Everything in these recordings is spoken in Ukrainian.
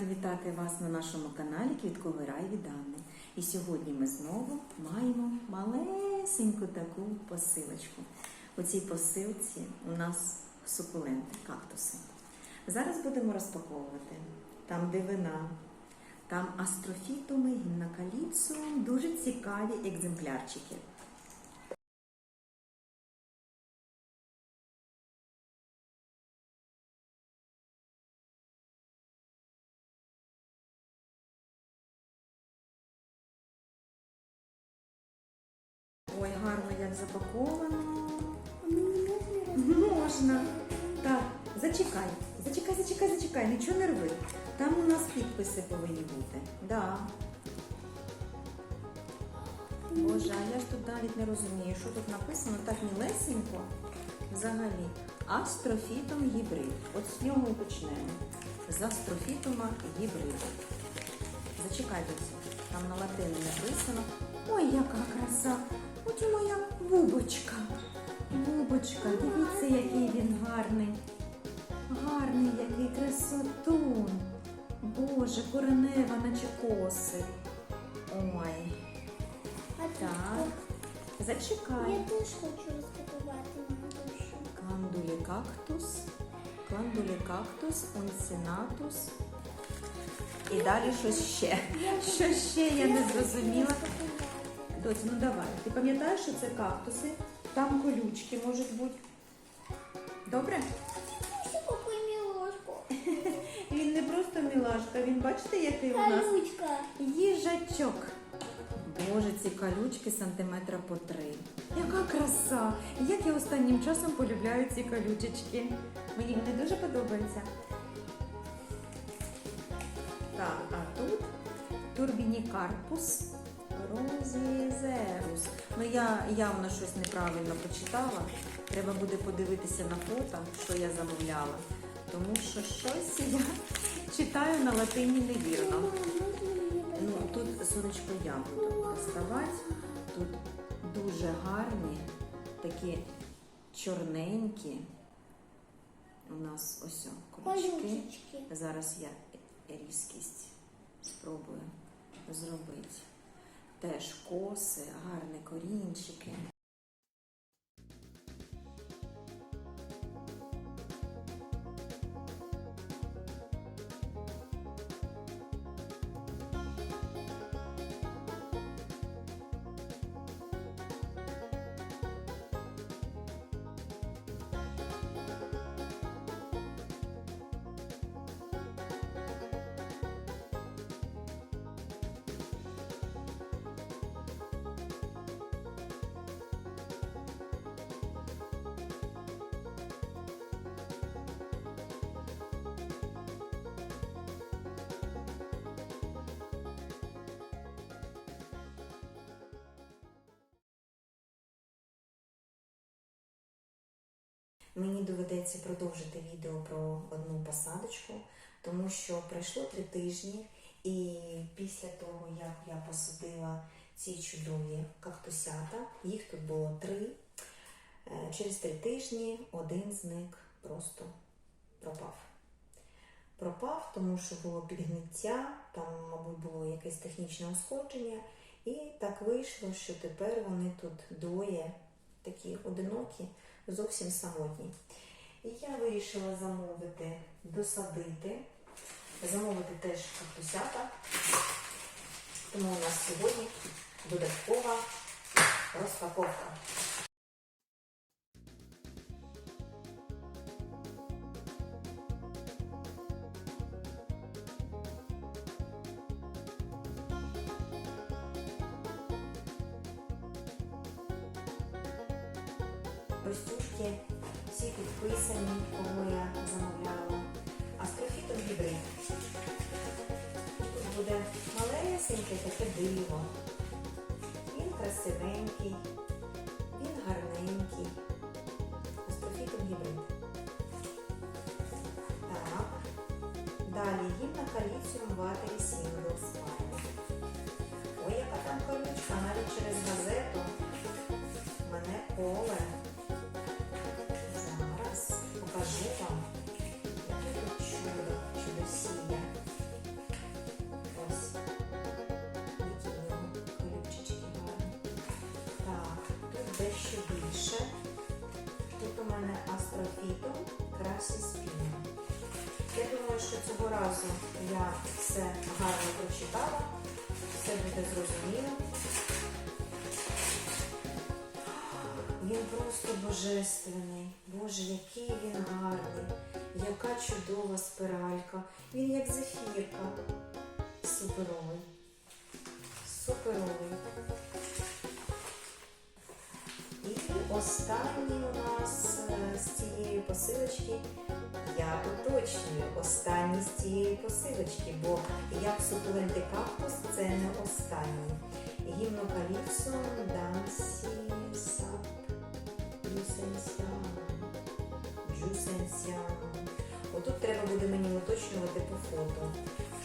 Рада вітати вас на нашому каналі Квітковий рай від Анни. І сьогодні ми знову маємо малесеньку таку посилочку. У цій посилці у нас сукуленти, кактуси. Зараз будемо розпаковувати. Там дивина, там астрофітуми, гімнакаліпсум, дуже цікаві екземплярчики. Як запаковано. Можна. Так, зачекай, зачекай, зачекай, зачекай, нічого не рви. Там у нас підписи повинні бути. Да. Боже, а я ж тут навіть не розумію, що тут написано так мілесенько. Взагалі. Астрофітом гібрид. От з нього і почнемо. З астрофітома гібриду. Зачекай тут. Там на латині написано. Ой, яка краса! От і моя бубочка. Бубочка, дивіться, який він гарний. Гарний, який красотун. Боже, коренева, наче коси. Ой, А так. Я теж хочу розпакувати душу. Кландулі кактус. Кландулі кактус, унцинатус. І далі щось ще. Що ще я не зрозуміла. Доць, ну давай. Ти пам'ятаєш, що це кактуси? Там колючки можуть бути. Добре? Він не просто мілашка, він бачите, який у нас Колючка. їжачок. Боже, ці колючки сантиметра по три. Яка краса! Як я останнім часом полюбляю ці колючечки. Мені вони дуже подобаються. Так, а тут турбінікарпус розізерус. Ну я явно щось неправильно прочитала. Треба буде подивитися на фото, що я замовляла. Тому що щось я читаю на латині невірно. Ну, тут сонечко я буду доставати. Тут дуже гарні, такі чорненькі. У нас ось. Колючечки. Зараз я різкість спробую зробити. Теж коси, гарні корінчики. Мені доведеться продовжити відео про одну посадочку, тому що пройшло три тижні, і після того, як я посадила ці чудові кактусята, їх тут було три. е, Через три тижні один з них просто пропав. Пропав, тому що було підгниття, там, мабуть, було якесь технічне ушкодження, і так вийшло, що тепер вони тут двоє такі одинокі, зовсім самотні. І я вирішила замовити, досадити, замовити теж кактусята. Тому у нас сьогодні додаткова розпаковка. Ростюшки всі підписані, кого я замовляла. Астрофітом гібрид. Тут буде малесеньке таке диво. Він красивенький, він гарненький. Астрофітом гібрид. Так. Далі гімна каліціум ватері сінгл спайн. Ой, яка там колючка, навіть через газету. Мене поле. Дещо більше. Тут у мене астрофітом красі спільно. Я думаю, що цього разу я все гарно прочитала, все буде зрозуміло. Він просто божественний. Боже, який він гарний, яка чудова спиралька. Він як зефірка. Суперовий. Суперовий. Останній у нас е, з цієї посилочки. Я уточнюю останній з цієї посилочки, бо як сукуленти кактус це не останній. Гімнокаліпсо Дансі Сап Джусенсіан. Джусенсіан. Отут треба буде мені уточнювати по фото,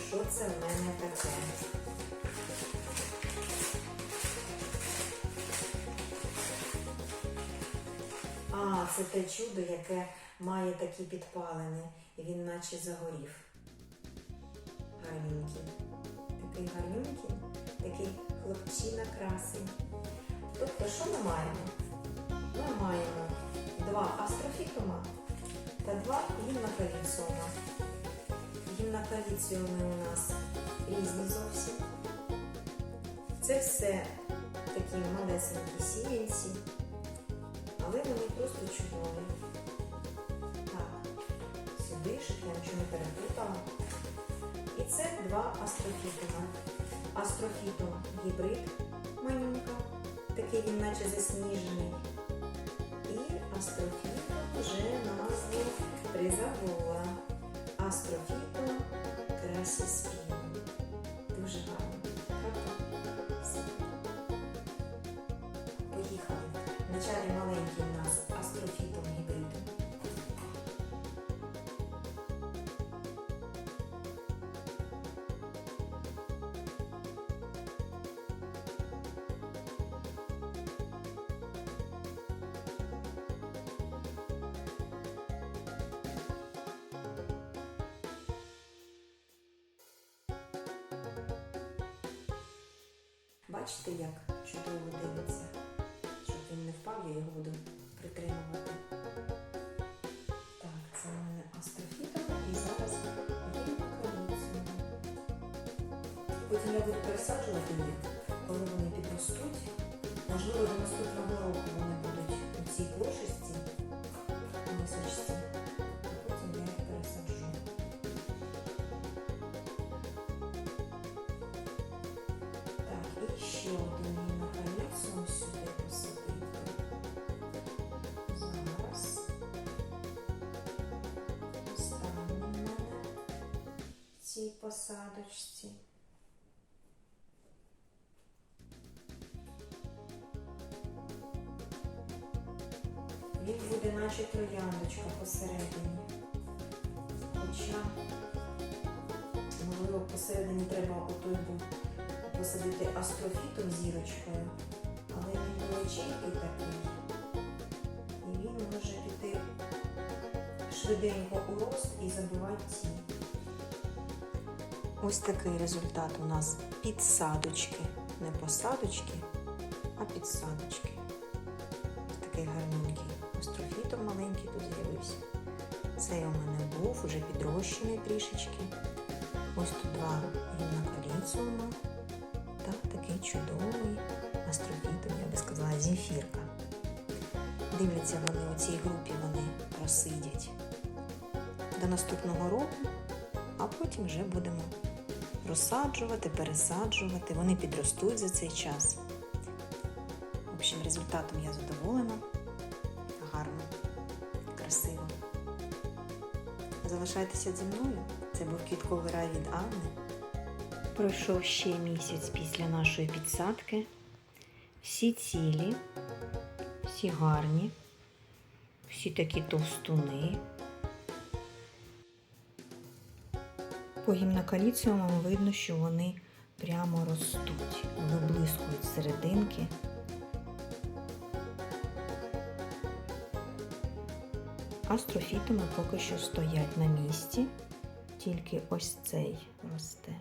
що це в мене таке. Це те чудо, яке має такі підпалини, і він наче загорів. Гарненький. Такий гарненький, такий хлопчина красень. Тобто, що ми маємо? Ми маємо два астрофітома та два гімнокаліціума. Гімнокаліціуми у нас різні зовсім. Це все такі малесенькі сіянці, але вони просто чудові. Так, сюди, щоб я нічого не переплутала. І це два астрофітома. Астрофітом гібрид манюнка, такий він наче засніжений. І астрофітом вже назву призабула. Астрофітом красіспін. Дуже гарно. Поїхали. Вначалі маленький Бачите, як чудово дивиться, щоб він не впав, я його буду притримувати. Так, це в мене астрофітова і зараз гімнокаліціум. Потім я буду пересаджувати їх, коли вони підростуть. Можливо, до наступного року посадочці. Він буде наче трояндочка посередині. Хоча, можливо, посередині треба отой був посадити астрофітом зірочкою, але він величенький такий. І він може піти швиденько у рост і забивати ці. Ось такий результат у нас підсадочки. Не посадочки, а підсадочки. Ось такий гарненький. Астрофітом маленький тут з'явився. Цей у мене був уже підрощений трішечки. Ось тут два гімнокаліціума. Так, такий чудовий астрофітом, я би сказала, зефірка. Дивляться вони у цій групі, вони просидять до наступного року, а потім вже будемо розсаджувати, пересаджувати. Вони підростуть за цей час. В общем, результатом я задоволена. Гарно, красиво. Залишайтеся зі мною. Це був квітковий рай від Анни. Пройшов ще місяць після нашої підсадки. Всі цілі, всі гарні, всі такі товстуни. По гімнокаліціумам видно, що вони прямо ростуть, виблискують серединки. Астрофітами поки що стоять на місці, тільки ось цей росте.